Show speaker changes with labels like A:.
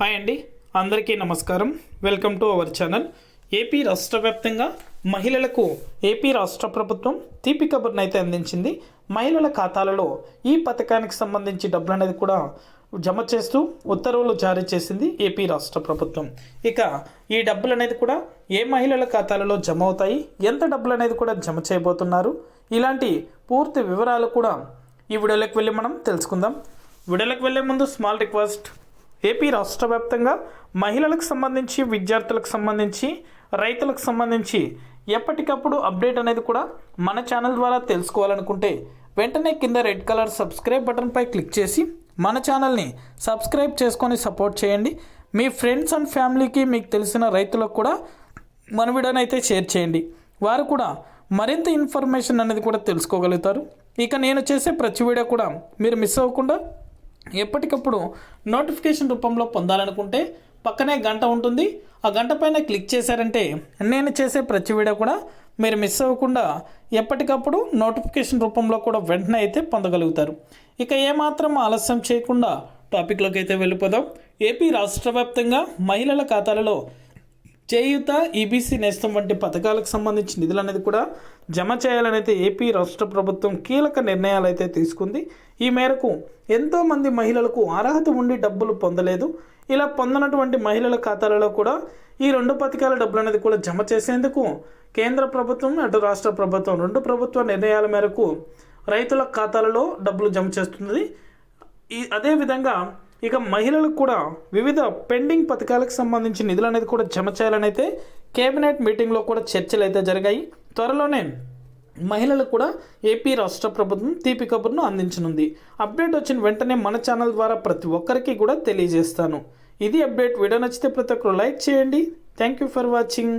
A: Hi అండి అందరికీ నమస్కారం. Welcome to our channel AP రాష్ట్ర వ్యాప్తంగా మహిళలకు ఏపీ రాష్ట్ర ప్రభుత్వం తీపి కబుర్ని అయితే అందించింది. మహిళల ఖాతాలలో ఈ పథకానికి సంబంధించి డబ్బులు అనేది కూడా జమ చేస్తూ ఉత్తర్వులు జారీ చేసింది ఏపీ రాష్ట్ర ప్రభుత్వం. ఇక ఈ డబ్బులు అనేది కూడా ఏ మహిళల ఖాతాలలో జమ అవుతాయి? ఎంత డబ్బులు అనేది కూడా జమ చేయబోతున్నారు? ఇలాంటి పూర్తి వివరాలు కూడా ఈ వీడియోలోకి వెళ్ళి మనం తెలుసుకుందాం. వీడియోలోకి వెళ్ళే ముందు స్మాల్ రిక్వెస్ట్ ఏపీ రాష్ట్ర వ్యాప్తంగా మహిళలకు సంబంధించి విద్యార్థులకు సంబంధించి రైతులకు సంబంధించి ఎప్పటికప్పుడు అప్డేట్ అనేది కూడా మన ఛానల్ ద్వారా తెలుసుకోవాలనుకుంటే వెంటనే కింద రెడ్ కలర్ సబ్స్క్రైబ్ బటన్పై క్లిక్ చేసి మన ఛానల్ని సబ్స్క్రైబ్ చేసుకొని సపోర్ట్ చేయండి. మీ ఫ్రెండ్స్ అండ్ ఫ్యామిలీకి మీకు తెలిసిన రైతులకు కూడా మన వీడియోని అయితే షేర్ చేయండి. వారు కూడా మరింత ఇన్ఫర్మేషన్ అనేది కూడా తెలుసుకోగలుగుతారు. ఇక నేను చేసే ప్రతి వీడియో కూడా మీరు మిస్ అవ్వకుండా ఎప్పటికప్పుడు నోటిఫికేషన్ రూపంలో పొందాలనుకుంటే పక్కనే గంట ఉంటుంది. ఆ గంట పైన క్లిక్ చేశారంటే నేను చేసే ప్రతి వీడియో కూడా మీరు మిస్ అవ్వకుండా ఎప్పటికప్పుడు నోటిఫికేషన్ రూపంలో కూడా వెంటనే అయితే పొందగలుగుతారు. ఇక ఏమాత్రం ఆలస్యం చేయకుండా టాపిక్లోకి అయితే వెళ్ళిపోదాం. ఏపీ రాష్ట్ర వ్యాప్తంగా మహిళల ఖాతాలలో చేయూత ఈబీసీ నేస్తం వంటి పథకాలకు సంబంధించి నిధులు అనేది కూడా జమ చేయాలని అయితే ఏపీ రాష్ట్ర ప్రభుత్వం కీలక నిర్ణయాలు అయితే తీసుకుంది. ఈ మేరకు ఎంతోమంది మహిళలకు అర్హత ఉండి డబ్బులు పొందలేదు. ఇలా పొందనటువంటి మహిళల ఖాతాలలో కూడా ఈ రెండు పథకాల డబ్బులు అనేది కూడా జమ చేసేందుకు కేంద్ర ప్రభుత్వం అటు రాష్ట్ర ప్రభుత్వం రెండు ప్రభుత్వ నిర్ణయాల మేరకు రైతుల ఖాతాలలో డబ్బులు జమ చేస్తుంది ఈ అదేవిధంగా ఇక మహిళలకు కూడా వివిధ పెండింగ్ పథకాలకు సంబంధించి నిధులు అనేది కూడా జమ చేయాలని అయితే కేబినెట్ మీటింగ్లో కూడా చర్చలు అయితే జరిగాయి. త్వరలోనే మహిళలకు కూడా ఏపీ రాష్ట్ర ప్రభుత్వం తీపి కబుర్ను అందించనుంది. అప్డేట్ వచ్చిన వెంటనే మన ఛానల్ ద్వారా ప్రతి ఒక్కరికి కూడా తెలియజేస్తాను. ఇది అప్డేట్. వీడియో నచ్చితే ప్రతి ఒక్కరు లైక్ చేయండి. Thank you for watching.